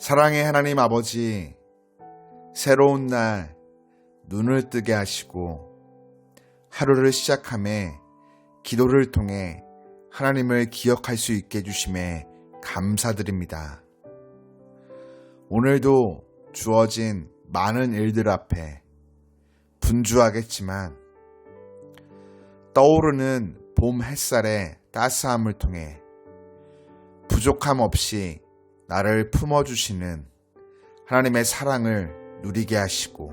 사랑의 하나님 아버지, 새로운 날 눈을 뜨게 하시고 하루를 시작함에 기도를 통해 하나님을 기억할 수 있게 해주심에 감사드립니다. 오늘도 주어진 많은 일들 앞에 분주하겠지만 떠오르는 봄 햇살의 따스함을 통해 부족함 없이 나를 품어주시는 하나님의 사랑을 누리게 하시고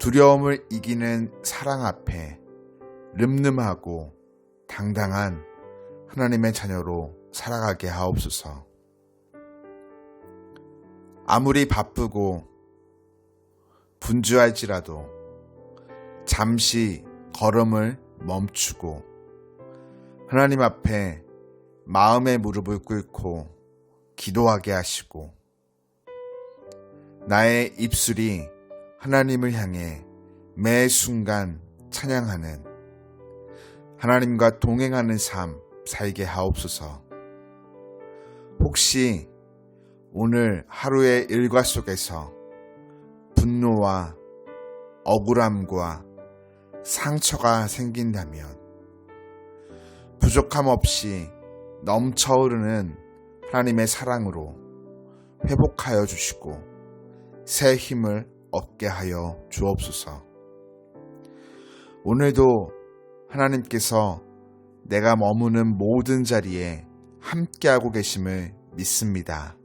두려움을 이기는 사랑 앞에 늠름하고 당당한 하나님의 자녀로 살아가게 하옵소서. 아무리 바쁘고 분주할지라도 잠시 걸음을 멈추고 하나님 앞에 마음의 무릎을 꿇고 기도하게 하시고 나의 입술이 하나님을 향해 매 순간 찬양하는 하나님과 동행하는 삶 살게 하옵소서. 혹시 오늘 하루의 일과 속에서 분노와 억울함과 상처가 생긴다면 부족함 없이 넘쳐흐르는 하나님의 사랑으로 회복하여 주시고 새 힘을 얻게 하여 주옵소서. 오늘도 하나님께서 내가 머무는 모든 자리에 함께하고 계심을 믿습니다.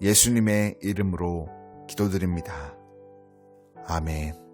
예수님의 이름으로 기도드립니다. 아멘.